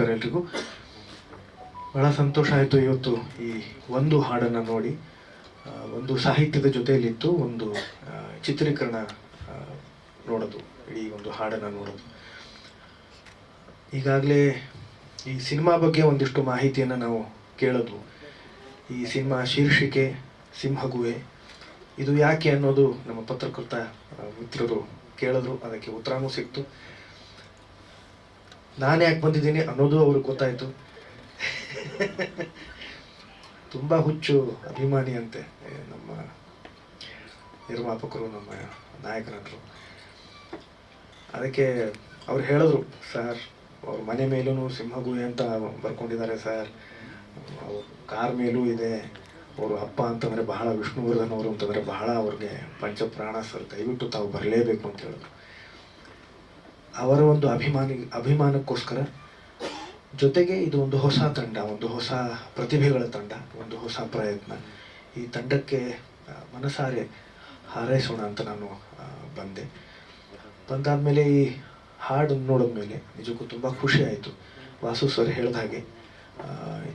ನಮಸ್ಕಾರ ಎಲ್ರಿಗೂ. ಬಹಳ ಸಂತೋಷ ಆಯಿತು ಇವತ್ತು ಈ ಒಂದು ಹಾಡನ್ನು ನೋಡಿ. ಒಂದು ಸಾಹಿತ್ಯದ ಜೊತೆಯಲ್ಲಿತ್ತು, ಒಂದು ಚಿತ್ರೀಕರಣ ನೋಡೋದು, ಇಡೀ ಒಂದು ಹಾಡನ್ನು ನೋಡೋದು. ಈಗಾಗಲೇ ಈ ಸಿನಿಮಾ ಬಗ್ಗೆ ಒಂದಿಷ್ಟು ಮಾಹಿತಿಯನ್ನು ನಾವು ಕೇಳೋದು. ಈ ಸಿನಿಮಾ ಶೀರ್ಷಿಕೆ ಸಿಂಹಗುವೆ ಇದು ಯಾಕೆ ಅನ್ನೋದು ನಮ್ಮ ಪತ್ರಕರ್ತ ಮಿತ್ರರು ಕೇಳಿದ್ರು, ಅದಕ್ಕೆ ಉತ್ತರನೂ ಸಿಕ್ತು. ನಾನು ಯಾಕೆ ಬಂದಿದ್ದೀನಿ ಅನ್ನೋದು ಅವ್ರಿಗೆ ಗೊತ್ತಾಯ್ತು. ತುಂಬ ಹುಚ್ಚು ಅಭಿಮಾನಿ ಅಂತೆ ನಮ್ಮ ನಿರ್ಮಾಪಕರು, ನಮ್ಮ ನಾಯಕನಟರು ಅದಕ್ಕೆ ಅವ್ರು ಹೇಳಿದ್ರು, ಸರ್, ಅವ್ರ ಮನೆ ಮೇಲೂ ಸಿಂಹಗುಹೆ ಅಂತ ಬರ್ಕೊಂಡಿದ್ದಾರೆ, ಸರ್. ಅವ್ರ ಕಾರ್ ಮೇಲೂ ಇದೆ. ಅವರು ಅಪ್ಪ ಅಂತಂದರೆ ಬಹಳ ವಿಷ್ಣುವರ್ಧನ್ ಅವರು ಅಂತಂದರೆ ಬಹಳ ಅವ್ರಿಗೆ ಪಂಚಪ್ರಾಣ, ಸರ್. ದಯವಿಟ್ಟು ತಾವು ಬರಲೇಬೇಕು ಅಂತ ಹೇಳಿದ್ರು. ಅವರ ಒಂದು ಅಭಿಮಾನಿ, ಅಭಿಮಾನಕ್ಕೋಸ್ಕರ ಜೊತೆಗೆ ಇದು ಒಂದು ಹೊಸ ತಂಡ, ಒಂದು ಹೊಸ ಪ್ರತಿಭೆಗಳ ತಂಡ, ಒಂದು ಹೊಸ ಪ್ರಯತ್ನ. ಈ ತಂಡಕ್ಕೆ ಮನಸಾರೆ ಹಾರೈಸೋಣ ಅಂತ ನಾನು ಬಂದೆ ಬಂದೆ. ಬಂದಾದ್ಮೇಲೆ ಈ ಹಾಡು ನೋಡಿದ್ಮೇಲೆ ನಿಜಕ್ಕೂ ತುಂಬ ಖುಷಿ ಆಯಿತು. ವಾಸು ಸರ್ ಹೇಳಿದ ಹಾಗೆ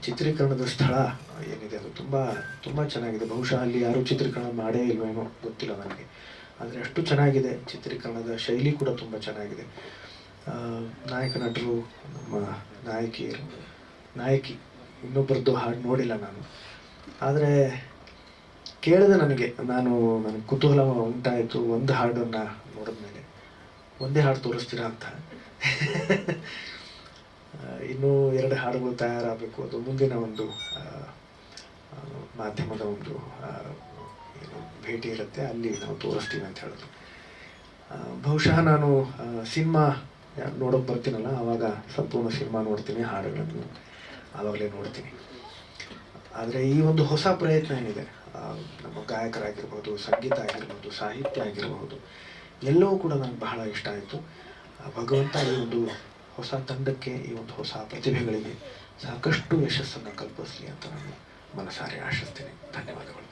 ಚಿತ್ರೀಕರಣದ ಸ್ಥಳ ಏನಿದೆ ಅದು ತುಂಬ ತುಂಬ ಚೆನ್ನಾಗಿದೆ. ಬಹುಶಃ ಅಲ್ಲಿ ಯಾರೂ ಚಿತ್ರೀಕರಣ ಮಾಡೇ ಇಲ್ವೇನೋ ಗೊತ್ತಿಲ್ಲ ನನಗೆ. ಆದರೆ ಅಷ್ಟು ಚೆನ್ನಾಗಿದೆ ಚಿತ್ರೀಕರಣದ ಶೈಲಿ ಕೂಡ ತುಂಬ ಚೆನ್ನಾಗಿದೆ. ನಾಯಕ ನಟರು ನಮ್ಮ ನಾಯಕಿಯರು, ನಾಯಕಿ, ಇನ್ನೊಬ್ಬರದ್ದು ಹಾಡು ನೋಡಿಲ್ಲ ನಾನು. ಆದರೆ ಕೇಳಿದೆ ನನಗೆ, ನಾನು ನನಗೆ ಕುತೂಹಲ ಉಂಟಾಯಿತು ಒಂದು ಹಾಡನ್ನು ನೋಡಿದ್ಮೇಲೆ ಒಂದೇ ಹಾಡು ತೋರಿಸ್ತೀರಾ ಅಂತ. ಇನ್ನೂ ಎರಡು ಹಾಡುಗಳು ತಯಾರಾಗಬೇಕು, ಅದು ಮುಂದಿನ ಒಂದು ಮಾಧ್ಯಮದ ಒಂದು ಏನು ಭೇಟಿ ಇರುತ್ತೆ, ಅಲ್ಲಿ ನಾವು ತೋರಿಸ್ತೀವಿ ಅಂತ ಹೇಳಿದ್ರು ಬಹುಶಃ ನಾನು ಸಿನಿಮಾ ನೋಡೋಕೆ ಬರ್ತೀನಲ್ಲ ಆವಾಗ ಸಂಪೂರ್ಣ ಸಿನಿಮಾ ನೋಡ್ತೀನಿ, ಹಾಡುಗಳನ್ನು ಆವಾಗಲೇ ನೋಡ್ತೀನಿ. ಆದರೆ ಈ ಒಂದು ಹೊಸ ಪ್ರಯತ್ನ ಏನಿದೆ ನಮ್ಮ ಗಾಯಕರಾಗಿರ್ಬೋದು, ಸಂಗೀತ ಆಗಿರ್ಬೋದು, ಸಾಹಿತ್ಯ ಆಗಿರಬಹುದು ಎಲ್ಲವೂ ಕೂಡ ನನಗೆ ಬಹಳ ಇಷ್ಟ ಆಯಿತು. ಭಗವಂತ ಈ ಒಂದು ಹೊಸ ತಂಡಕ್ಕೆ, ಈ ಒಂದು ಹೊಸ ಪ್ರತಿಭೆಗಳಿಗೆ ಸಾಕಷ್ಟು ಯಶಸ್ಸನ್ನು ಕಲ್ಪಿಸಲಿ ಅಂತ ನಾನು ಮನಸಾರೆ ಆಶಿಸ್ತೀನಿ. ಧನ್ಯವಾದಗಳು.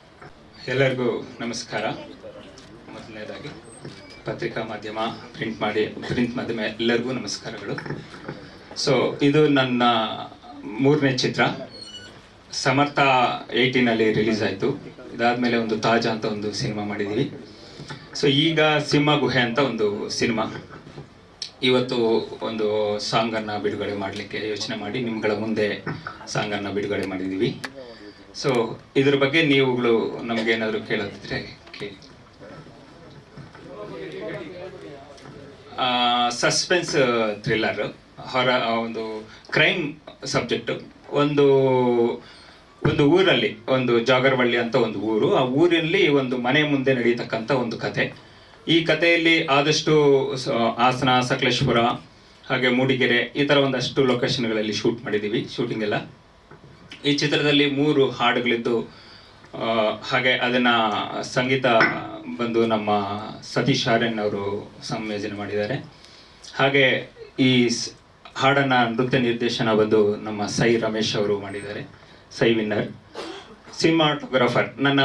ಎಲ್ಲರಿಗೂ ನಮಸ್ಕಾರ. ಮೊದಲನೇದಾಗಿ ಪತ್ರಿಕಾ ಮಾಧ್ಯಮ, ಪ್ರಿಂಟ್ ಮಾಡಿ, ಪ್ರಿಂಟ್ ಮಾಧ್ಯಮ ಎಲ್ಲರಿಗೂ ನಮಸ್ಕಾರಗಳು. ಸೊ ಇದು ನನ್ನ ಮೂರನೇ ಚಿತ್ರ. ಸಮರ್ಥ ಏಯ್ಟೀನಲ್ಲಿ ರಿಲೀಸ್ ಆಯಿತು. ಇದಾದಮೇಲೆ ಒಂದು ತಾಜಾ ಅಂತ ಒಂದು ಸಿನಿಮಾ ಮಾಡಿದ್ದೀವಿ ಸೊ ಈಗ ಸಿಂಹ ಗುಹೆ ಅಂತ ಒಂದು ಸಿನಿಮಾ. ಇವತ್ತು ಒಂದು ಸಾಂಗನ್ನು ಬಿಡುಗಡೆ ಮಾಡಲಿಕ್ಕೆ ಯೋಚನೆ ಮಾಡಿ, ನಿಮ್ಗಳ ಮುಂದೆ ಸಾಂಗನ್ನು ಬಿಡುಗಡೆ ಮಾಡಿದ್ದೀವಿ ಸೊ ಇದ್ರ ಬಗ್ಗೆ ನೀವುಗಳು ನಮಗೇನಾದರೂ ಕೇಳೋದಿದ್ರೆ ಕೇಳಿ. ಸಸ್ಪೆನ್ಸ್ ಥ್ರಿಲ್ಲರ್ ಹೊರ ಒಂದು ಕ್ರೈಮ್ ಸಬ್ಜೆಕ್ಟ್ ಒಂದು ಒಂದು ಊರಲ್ಲಿ, ಒಂದು ಜಾಗರವಳ್ಳಿ ಅಂತ ಒಂದು ಊರು. ಆ ಊರಿನಲ್ಲಿ ಒಂದು ಮನೆ ಮುಂದೆ ನಡೀತಕ್ಕಂಥ ಒಂದು ಕತೆ. ಈ ಕಥೆಯಲ್ಲಿ ಆದಷ್ಟು ಹಾಸನ, ಸಕಲೇಶ್ಪುರ, ಹಾಗೆ ಮೂಡಿಗೆರೆ ಈ ಥರ ಒಂದಷ್ಟು ಲೊಕೇಶನ್ಗಳಲ್ಲಿ ಶೂಟ್ ಮಾಡಿದ್ದೀವಿ ಶೂಟಿಂಗ್ ಎಲ್ಲ. ಈ ಚಿತ್ರದಲ್ಲಿ ಮೂರು ಹಾಡುಗಳಿದ್ದು ಹಾಗೆ ಅದನ್ನ ಸಂಗೀತ ಬಂದು ನಮ್ಮ ಸತೀಶ್ ಆರ್ಯನ್ ಅವರು ಸಂಯೋಜನೆ ಮಾಡಿದ್ದಾರೆ. ಹಾಗೆ ಈ ಹಾಡನ್ನ ನೃತ್ಯ ನಿರ್ದೇಶನ ಬಂದು ನಮ್ಮ ಸೈ ರಮೇಶ್ ಅವರು ಮಾಡಿದ್ದಾರೆ, ಸೈ ವಿನ್ನರ್. ಸಿನಿಮಾಟೋಗ್ರಾಫರ್ ನನ್ನ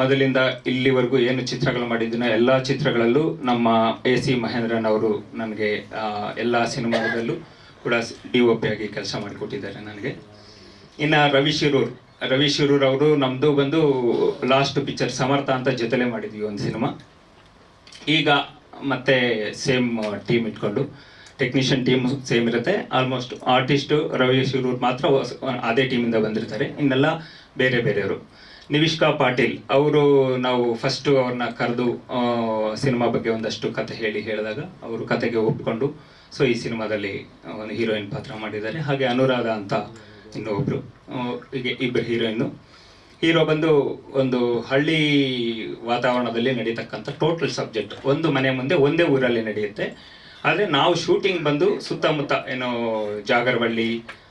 ಮೊದಲಿಂದ ಇಲ್ಲಿವರೆಗೂ ಏನು ಚಿತ್ರಗಳು ಮಾಡಿದ್ದೀನೋ ಎಲ್ಲ ಚಿತ್ರಗಳಲ್ಲೂ ನಮ್ಮ ಎ ಸಿ ಮಹೇಂದ್ರನ್ ಅವರು ನನಗೆ ಎಲ್ಲ ಸಿನಿಮಾದಲ್ಲೂ ಕೂಡ ಡಿ ಒ ಪಿ ಆಗಿ ಕೆಲಸ ಮಾಡಿಕೊಟ್ಟಿದ್ದಾರೆ ನನಗೆ. ಇನ್ನು ರವಿ ಶಿರೂರ್ ರವಿ ಶಿರೂರ್ ಅವರು ನಮ್ಮದು ಬಂದು ಲಾಸ್ಟ್ ಪಿಕ್ಚರ್ ಸಮರ್ಥ ಅಂತ ಜೊತೆಲೇ ಮಾಡಿದ್ವಿ ಒಂದು ಸಿನಿಮಾ. ಈಗ ಮತ್ತೆ ಸೇಮ್ ಟೀಮ್ ಇಟ್ಕೊಂಡು ಟೆಕ್ನಿಷಿಯನ್ ಟೀಮ್ ಸೇಮ್ ಇರುತ್ತೆ. ಆಲ್ಮೋಸ್ಟ್ ಆರ್ಟಿಸ್ಟು ರವಿ ಶಿರೂರ್ ಮಾತ್ರ ಅದೇ ಟೀಮಿಂದ ಬಂದಿರ್ತಾರೆ. ಇನ್ನೆಲ್ಲ ಬೇರೆ ಬೇರೆಯವರು. ನಿವಿಷ್ಕಾ ಪಾಟೀಲ್ ಅವರು ನಾವು ಫಸ್ಟು ಅವ್ರನ್ನ ಕರೆದು ಸಿನಿಮಾ ಬಗ್ಗೆ ಒಂದಷ್ಟು ಕತೆ ಹೇಳಿ ಹೇಳಿದಾಗ ಅವರು ಕತೆಗೆ ಒಪ್ಕೊಂಡು, ಸೊ ಈ ಸಿನಿಮಾದಲ್ಲಿ ಒಂದು ಹೀರೋಯಿನ್ ಪಾತ್ರ ಮಾಡಿದ್ದಾರೆ. ಹಾಗೆ ಅನುರಾಧ ಅಂತ ಇನ್ನೊಬ್ರು ಹೀಗೆ ಇಬ್ಬರು ಹೀರೋಯಿನ್ನು. ಹೀರೋ ಬಂದು ಒಂದು ಹಳ್ಳಿ ವಾತಾವರಣದಲ್ಲಿ ನಡೀತಕ್ಕಂಥ ಟೋಟಲ್ ಸಬ್ಜೆಕ್ಟ್. ಒಂದು ಮನೆ ಮುಂದೆ ಒಂದೇ ಊರಲ್ಲಿ ನಡೆಯುತ್ತೆ. ಆದರೆ ನಾವು ಶೂಟಿಂಗ್ ಬಂದು ಸುತ್ತಮುತ್ತ ಏನೋ ಜಾಗರವಳ್ಳಿ,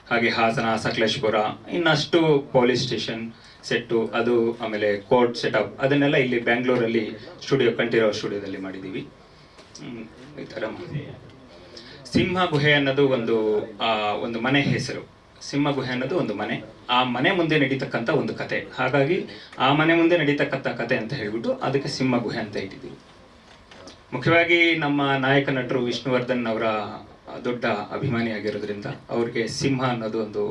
ಹಾಗೆ ಹಾಸನ, ಸಕಲೇಶ್ಪುರ, ಇನ್ನಷ್ಟು ಪೊಲೀಸ್ ಸ್ಟೇಷನ್ ಸೆಟ್ಟು, ಅದು ಆಮೇಲೆ ಕೋರ್ಟ್ ಸೆಟಪ್, ಅದನ್ನೆಲ್ಲ ಇಲ್ಲಿ ಬ್ಯಾಂಗ್ಳೂರಲ್ಲಿ ಸ್ಟುಡಿಯೋ, ಕಂಠೀರವ ಸ್ಟುಡಿಯೋದಲ್ಲಿ ಮಾಡಿದ್ದೀವಿ. ಈ ಥರ ಸಿಂಹ ಗುಹೆ ಅನ್ನೋದು ಒಂದು ಒಂದು ಮನೆ ಹೆಸರು. ಸಿಂಹ ಗುಹೆ ಅನ್ನೋದು ಒಂದು ಮನೆ. ಆ ಮನೆ ಮುಂದೆ ನಡೀತಕ್ಕಂಥ ಒಂದು ಕತೆ. ಹಾಗಾಗಿ ಆ ಮನೆ ಮುಂದೆ ನಡೀತಕ್ಕಂಥ ಕತೆ ಅಂತ ಹೇಳ್ಬಿಟ್ಟು ಅದಕ್ಕೆ ಸಿಂಹ ಗುಹೆ ಅಂತ ಇಟ್ಟಿದ್ದೀವಿ. ಮುಖ್ಯವಾಗಿ ನಮ್ಮ ನಾಯಕ ನಟರು ವಿಷ್ಣುವರ್ಧನ್ ಅವರ ದೊಡ್ಡ ಅಭಿಮಾನಿ ಆಗಿರೋದ್ರಿಂದ ಅವ್ರಿಗೆ ಸಿಂಹ ಅನ್ನೋದು ಒಂದು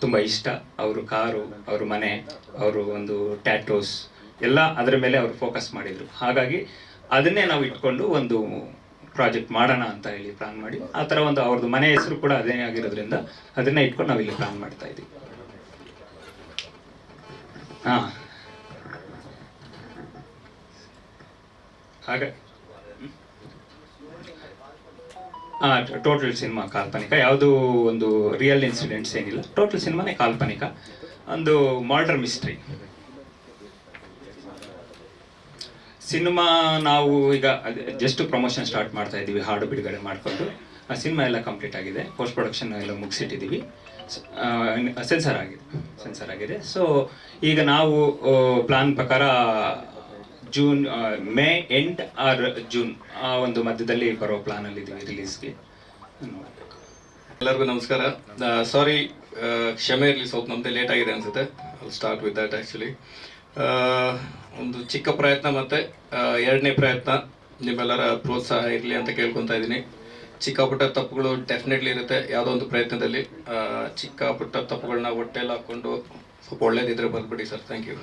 ತುಂಬ ಇಷ್ಟ. ಅವರು ಕಾರು, ಅವ್ರ ಮನೆ, ಅವರು ಒಂದು ಟ್ಯಾಟೋಸ್ ಎಲ್ಲ ಅದರ ಮೇಲೆ ಅವರು ಫೋಕಸ್ ಮಾಡಿದರು. ಹಾಗಾಗಿ ಅದನ್ನೇ ನಾವು ಇಟ್ಕೊಂಡು ಒಂದು ಪ್ರಾಜೆಕ್ಟ್ ಮಾಡೋಣ ಅಂತ ಹೇಳಿ ಪ್ಲಾನ್ ಮಾಡಿ, ಆ ಥರ ಒಂದು ಅವ್ರದ್ದು ಮನೆ ಹೆಸರು ಕೂಡ ಅದೇ ಆಗಿರೋದ್ರಿಂದ ಅದನ್ನ ಇಟ್ಕೊಂಡು ನಾವಿಲ್ಲಿ ಪ್ಲಾನ್ ಮಾಡ್ತಾ ಇದ್ದೀವಿ ಹಾಂ. ಹಾಗೆ. ಹಾಂ ಟೋಟಲ್ ಸಿನಿಮಾ ಕಾಲ್ಪನಿಕ. ಯಾವುದು ಒಂದು ರಿಯಲ್ ಇನ್ಸಿಡೆಂಟ್ಸ್ ಏನಿಲ್ಲ. ಟೋಟಲ್ ಸಿನಿಮಾನೇ ಕಾಲ್ಪನಿಕ. ಒಂದು ಮರ್ಡರ್ ಮಿಸ್ಟ್ರಿ ಸಿನಿಮಾ ನಾವು ಈಗ ಜಸ್ಟ್ ಪ್ರಮೋಷನ್ ಸ್ಟಾರ್ಟ್ ಮಾಡ್ತಾ ಇದ್ದೀವಿ ಹಾಡು ಬಿಡುಗಡೆ ಮಾಡಿಕೊಂಡು. ಆ ಸಿನಿಮಾ ಎಲ್ಲ ಕಂಪ್ಲೀಟ್ ಆಗಿದೆ. ಪೋಸ್ಟ್ ಪ್ರೊಡಕ್ಷನ್ ಎಲ್ಲ ಮುಗಿಸಿಟ್ಟಿದ್ದೀವಿ. ಸೆನ್ಸರ್ ಆಗಿದೆ. ಸೆನ್ಸರ್ ಆಗಿದೆ. ಸೊ ಈಗ ನಾವು ಪ್ಲಾನ್ ಪ್ರಕಾರ June May end or June ಆ ಒಂದು ಮಧ್ಯದಲ್ಲಿ ಬರೋ ಪ್ಲಾನಲ್ಲಿ ಇದ್ದೀವಿ ರಿಲೀಸ್ಗೆ ಎಲ್ಲರಿಗೂ ನಮಸ್ಕಾರ. ಸಾರಿ ಕ್ಷಮೆ ಇರಲಿ ಸ್ವಲ್ಪ ನಮ್ದೇ ಲೇಟ್ ಆಗಿದೆ ಅನ್ಸುತ್ತೆ. ಸ್ಟಾರ್ಟ್ ವಿತ್ ದಟ್ ಆ್ಯಕ್ಚುಲಿ ಒಂದು ಚಿಕ್ಕ ಪ್ರಯತ್ನ ಮತ್ತೆ ಎರಡನೇ ಪ್ರಯತ್ನ ನಿಮ್ಮೆಲ್ಲರ ಪ್ರೋತ್ಸಾಹ ಇರಲಿ ಅಂತ ಕೇಳ್ಕೊತಾ ಇದ್ದೀನಿ. ಚಿಕ್ಕ ಪುಟ್ಟ ತಪ್ಪುಗಳು ಡೆಫಿನೆಟ್ಲಿ ಇರುತ್ತೆ ಯಾವುದೋ ಒಂದು ಪ್ರಯತ್ನದಲ್ಲಿ. ಚಿಕ್ಕ ಪುಟ್ಟ ತಪ್ಪುಗಳನ್ನ ಹೊಟ್ಟೆಲ್ಲ ಹಾಕ್ಕೊಂಡು ಸ್ವಲ್ಪ ಒಳ್ಳೇದಿದ್ರೆ ಬರ್ಬಿಡಿ ಸರ್. ಥ್ಯಾಂಕ್ ಯು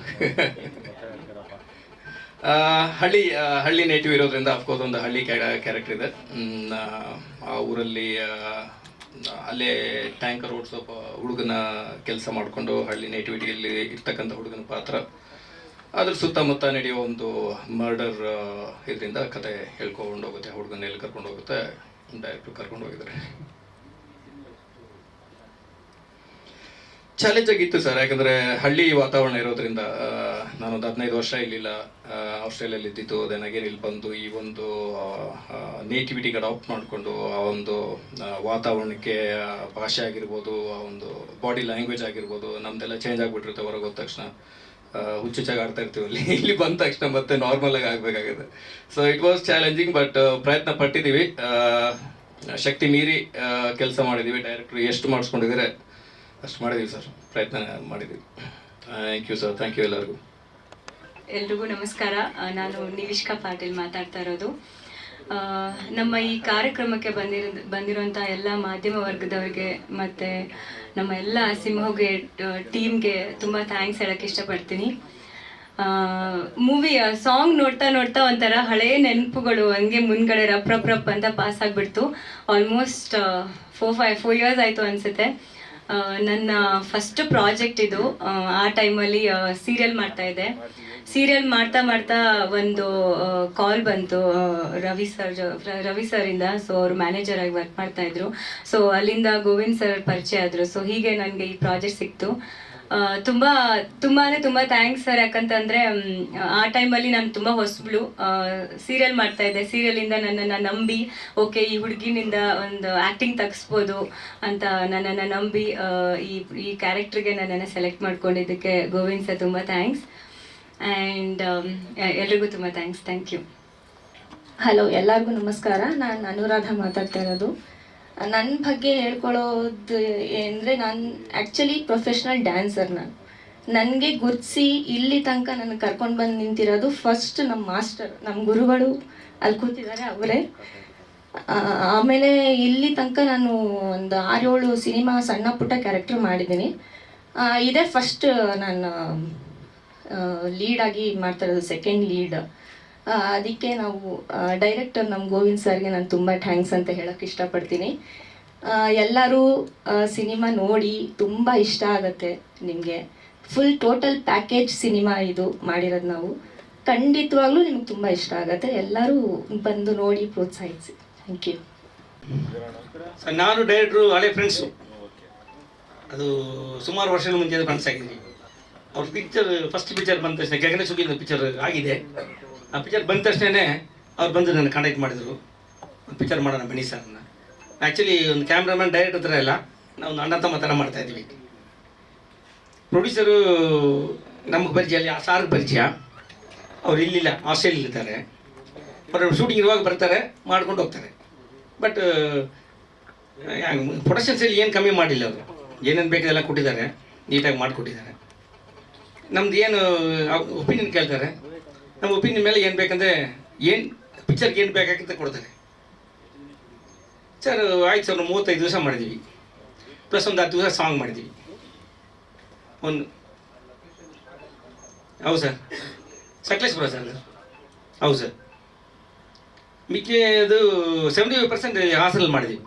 ಹಳ್ಳಿ ಹಳ್ಳಿ ನೇಟಿವ್ ಇರೋದ್ರಿಂದ ಅಫ್ಕೋರ್ಸ್ ಒಂದು ಹಳ್ಳಿ ಕ್ಯಾರೆಕ್ಟರ್ ಇದೆ. ಆ, ಊರಲ್ಲಿ ಅಲ್ಲೇ ಟ್ಯಾಂಕರ್ ಓಡಿಸೋ ಹುಡುಗನ ಕೆಲಸ ಮಾಡಿಕೊಂಡು ಹಳ್ಳಿ ನೇಟಿವಿಟಿಯಲ್ಲಿ ಇರ್ತಕ್ಕಂಥ ಹುಡುಗನ ಪಾತ್ರ. ಅದ್ರ ಸುತ್ತಮುತ್ತ ನಡೆಯುವ ಒಂದು ಮರ್ಡರ್ ಇದರಿಂದ ಕತೆ ಹೇಳ್ಕೊಂಡು ಹೋಗುತ್ತೆ, ಹುಡುಗನ ಎಲ್ಲಿ ಕರ್ಕೊಂಡು ಹೋಗುತ್ತೆ ಡೈರೆಕ್ಟ್ ಕರ್ಕೊಂಡು ಹೋಗಿದ್ದಾರೆ ಚಾಲೆಂಜ್ ಆಗಿತ್ತು ಸರ್ ಯಾಕಂದ್ರೆ ಹಳ್ಳಿ ವಾತಾವರಣ ಇರೋದ್ರಿಂದ ನಾನೊಂದು ಹದಿನೈದು ವರ್ಷ ಇಲ್ಲಿಲ್ಲ ಆಸ್ಟ್ರೇಲಿಯಲ್ಲಿ ಇದ್ದಿದ್ದು ದೆನ್ ಅಗೇನ್ ಇಲ್ಲಿ ಬಂದು ಈ ಒಂದು ನೇಟಿವಿಟಿಗೆ ಅಡಾಪ್ಟ್ ಮಾಡಿಕೊಂಡು ಆ ಒಂದು ವಾತಾವರಣಕ್ಕೆ ಭಾಷೆ ಆಗಿರ್ಬೋದು, ಆ ಒಂದು ಬಾಡಿ ಲ್ಯಾಂಗ್ವೇಜ್ ಆಗಿರ್ಬೋದು, ನಮ್ದೆಲ್ಲ ಚೇಂಜ್ ಆಗಿಬಿಟ್ಟಿರುತ್ತೆ ಹೊರಗೆ ಹೋದ ತಕ್ಷಣ. ಹುಚ್ಚುಚ್ಚಾಗಿ ಆಡ್ತಾ ಇರ್ತೀವಿ ಅಲ್ಲಿ. ಇಲ್ಲಿ ಬಂದ ತಕ್ಷಣ ಮತ್ತೆ ನಾರ್ಮಲ್ ಆಗಿ ಆಗಬೇಕಾಗಿದೆ so it was challenging but ಪ್ರಯತ್ನ ಪಟ್ಟಿದ್ದೀವಿ. ಶಕ್ತಿ ಮೀರಿ ಕೆಲಸ ಮಾಡಿದ್ದೀವಿ. ಡೈರೆಕ್ಟ್ರು ಎಷ್ಟು ಮಾಡಿಸ್ಕೊಂಡಿದ್ದಾರೆ, ಅಷ್ಟು ಮಾಡಿದ್ದೀವಿ ಸರ್ ಪ್ರಯತ್ನ ಮಾಡಿದ್ದೀವಿ. Thank you sir thank you ಎಲ್ಲರಿಗೂ. ಎಲ್ರಿಗೂ ನಮಸ್ಕಾರ. ನಾನು ನಿವಿಷ್ಕಾ ಪಾಟೀಲ್ ಮಾತಾಡ್ತಾ ಇರೋದು. ನಮ್ಮ ಈ ಕಾರ್ಯಕ್ರಮಕ್ಕೆ ಬಂದಿರೋ ಬಂದಿರೋಂಥ ಎಲ್ಲ ಮಾಧ್ಯಮ ವರ್ಗದವರಿಗೆ ಮತ್ತು ನಮ್ಮ ಎಲ್ಲ ಸಿಂಹಗೆ ಟೀಮ್ಗೆ ತುಂಬ ಥ್ಯಾಂಕ್ಸ್ ಹೇಳೋಕ್ಕೆ ಇಷ್ಟಪಡ್ತೀನಿ. ಮೂವಿ ಸಾಂಗ್ ನೋಡ್ತಾ ನೋಡ್ತಾ ಒಂಥರ ಹಳೆಯ ನೆನಪುಗಳು ಹಂಗೆ ಮುನ್ಗಡೆ ರಪ್ ರಪ್ ಅಂತ ಪಾಸ್ ಆಗಿಬಿಡ್ತು. Almost four five four years ಆಯಿತು ಅನಿಸುತ್ತೆ. ನನ್ನ ಫಸ್ಟ್ ಪ್ರಾಜೆಕ್ಟ್ ಇದು. ಆ ಟೈಮಲ್ಲಿ ಸೀರಿಯಲ್ ಮಾಡ್ತಾ ಇದ್ದೆ. ಸೀರಿಯಲ್ ಮಾಡ್ತಾ ಮಾಡ್ತಾ ಒಂದು ಕಾಲ್ ಬಂತು ರವಿ ಸರ್ ರವಿ ಸರ್ ಇಂದ ಸೊ ಅವರು ಮ್ಯಾನೇಜರ್ ಆಗಿ ವರ್ಕ್ ಮಾಡ್ತಾ ಇದ್ರು. ಸೊ ಅಲ್ಲಿಂದ ಗೋವಿಂದ್ ಸರ್ ಪರಿಚಯ ಆದ್ರು. ಸೊ ಹೀಗೆ ನನಗೆ ಈ ಪ್ರಾಜೆಕ್ಟ್ ಸಿಕ್ತು. ತುಂಬಾ ತುಂಬಾ ತುಂಬಾ ಥ್ಯಾಂಕ್ಸ್ ಸರ್. ಯಾಕಂತಂದ್ರೆ ಆ ಟೈಮಲ್ಲಿ ನಾನು ತುಂಬಾ ಹೊಸಬ್ಳು. ಸೀರಿಯಲ್ ಮಾಡ್ತಾ ಇದ್ದೆ. ಸೀರಿಯಲ್ ಇಂದ ನನ್ನನ್ನು ನಂಬಿ, ಓಕೆ, ಈ ಹುಡುಗಿನಿಂದ ಒಂದು ಆಕ್ಟಿಂಗ್ ತಗ್ಸ್ಬೋದು ಅಂತ ನನ್ನನ್ನು ನಂಬಿ ಈ ಈ ಕ್ಯಾರೆಕ್ಟರ್ಗೆ ನನ್ನನ್ನು ಸೆಲೆಕ್ಟ್ ಮಾಡ್ಕೊಂಡಿದ್ದಕ್ಕೆ ಗೋವಿಂದ್ ಸರ್ ತುಂಬಾ ಥ್ಯಾಂಕ್ಸ್ ಆ್ಯಂಡ್ ಎಲ್ರಿಗೂ ತುಂಬ ಥ್ಯಾಂಕ್ಸ್ ಥ್ಯಾಂಕ್ ಯು ಹಲೋ ಎಲ್ಲರಿಗೂ ನಮಸ್ಕಾರ. ನಾನು ಅನುರಾಧ ಮಾತಾಡ್ತಾ ಇರೋದು ನನ್ನ ಬಗ್ಗೆ ಹೇಳ್ಕೊಳ್ಳೋದು ಅಂದರೆ ನಾನು ಆ್ಯಕ್ಚುಲಿ ಪ್ರೊಫೆಷ್ನಲ್ ಡ್ಯಾನ್ಸರ್ ನಾನು. ನನಗೆ ಗುರುತಿಸಿ ಇಲ್ಲಿ ತನಕ ನನಗೆ ಕರ್ಕೊಂಡು ಬಂದು ನಿಂತಿರೋದು ಫಸ್ಟ್ ನಮ್ಮ ಮಾಸ್ಟರ್ ನಮ್ಮ ಗುರುಗಳು ಅಲ್ಲಿ ಕೂತಿದ್ದಾರೆ ಅವರೇ. ಆಮೇಲೆ ಇಲ್ಲಿ ತನಕ ನಾನು ಒಂದು ಆರೇಳು ಸಿನಿಮಾ ಸಣ್ಣ ಪುಟ್ಟ ಕ್ಯಾರೆಕ್ಟರ್ ಮಾಡಿದ್ದೀನಿ. ಇದೇ ಫಸ್ಟ್ ನಾನು ಲೀಡಾಗಿ ಮಾಡ್ತಾ ಇರೋದು ಸೆಕೆಂಡ್ ಲೀಡ್ ಅದಕ್ಕೆ ನಾವು ಡೈರೆಕ್ಟರ್ ನಮ್ಮ ಗೋವಿಂದ್ ಸರ್ಗೆ ನಾನು ತುಂಬ ಥ್ಯಾಂಕ್ಸ್ ಅಂತ ಹೇಳಕ್ಕೆ ಇಷ್ಟಪಡ್ತೀನಿ. ಎಲ್ಲರೂ ಸಿನಿಮಾ ನೋಡಿ ತುಂಬ ಇಷ್ಟ ಆಗುತ್ತೆ ನಿಮಗೆ. ಫುಲ್ ಟೋಟಲ್ ಪ್ಯಾಕೇಜ್ ಸಿನಿಮಾ ಇದು ಮಾಡಿರೋದು ನಾವು. ಖಂಡಿತವಾಗ್ಲೂ ನಿಮ್ಗೆ ತುಂಬ ಇಷ್ಟ ಆಗುತ್ತೆ. ಎಲ್ಲರೂ ಬಂದು ನೋಡಿ ಪ್ರೋತ್ಸಾಹಿಸಿ. ಥ್ಯಾಂಕ್ ಯು ನಾನು ಡೈರೆಕ್ಟ್ರು ಹಳೆ ಫ್ರೆಂಡ್ಸು ಅದು ಸುಮಾರು ವರ್ಷಗಳ ಮುಂಚೆ ಫ್ರೆಂಡ್ಸ್ ಆಗಿದ್ವಿ ಅವ್ರ ಪಿಕ್ಚರ್ ಫಸ್ಟ್ ಪಿಕ್ಚರ್ ಬಂದ ತಕ್ಷಣ ಗಗನ ಸುಗಿನ ಪಿಕ್ಚರ್ ಆಗಿದೆ. ಆ ಪಿಕ್ಚರ್ ಬಂದ ತಕ್ಷಣವೇ ಅವ್ರು ಬಂದು ನನ್ನ ಕಾಂಟ್ಯಾಕ್ಟ್ ಮಾಡಿದರು. ಒಂದು ಪಿಕ್ಚರ್ ಮಾಡೋಣ ಬನ್ನಿ ಸರ್ನ ಆ್ಯಕ್ಚುಲಿ ಒಂದು ಕ್ಯಾಮ್ರಾಮನ್ ಡೈರೆಕ್ಟರ್ ಥರ ಇಲ್ಲ ನಾವು ಒಂದು ಅಣ್ಣ ತಮ್ಮ ಥರ ಮಾಡ್ತಾ ಇದ್ವಿ. ಪ್ರೊಡ್ಯೂಸರು ನಮಗೆ ಪರಿಚಯ ಅಲ್ಲಿ ಆ ಸಾರ್ಗೆ ಪರಿಚಯ. ಅವ್ರು ಇಲ್ಲಿಲ್ಲ ಆಸ್ಟ್ರೇಲಿಯಲ್ಲಿದ್ದಾರೆ ಅವರು ಶೂಟಿಂಗ್ ಇರುವಾಗ ಬರ್ತಾರೆ, ಮಾಡ್ಕೊಂಡು ಹೋಗ್ತಾರೆ. ಬಟ್ ಪ್ರೊಡಕ್ಷನ್ಸಲ್ಲಿ ಏನು ಕಮ್ಮಿ ಮಾಡಿಲ್ಲ ಅವರು. ಏನೇನು ಬೇಕಿದೆಲ್ಲ ಕೊಟ್ಟಿದ್ದಾರೆ ನೀಟಾಗಿ ಮಾಡಿಕೊಟ್ಟಿದ್ದಾರೆ. ನಮ್ದು ಏನು ಒಪಿನಿಯನ್ ಕೇಳ್ತಾರೆ. ನಮ್ಮ ಒಪಿನಿಯನ್ ಮೇಲೆ ಏನು ಬೇಕಂದ್ರೆ ಏನು ಪಿಕ್ಚರ್ಗೆ ಏನು ಬೇಕಾಗಿತ್ತು ಕೊಡ್ತಾರೆ. ಸರ್, ಆಯ್ತು ಸರ್ ಮೂವತ್ತೈದು ದಿವಸ ಮಾಡಿದ್ವಿ. ಪ್ಲಸ್ ಒಂದು ಹತ್ತು ದಿವಸ ಸಾಂಗ್ ಮಾಡಿದ್ವಿ. ಒಂದು, ಹೌದು ಸರ್. ಸಕಲೇಶ್ಪುರ ಸರ್ ಅದು. ಹೌದು ಸರ್. ಮಿಕ್ಕಿದು ಸೆವೆಂಟಿ ಫೈವ್ ಪರ್ಸೆಂಟ್ ಹಾಸನಲ್ಲಿ ಮಾಡಿದ್ದೀವಿ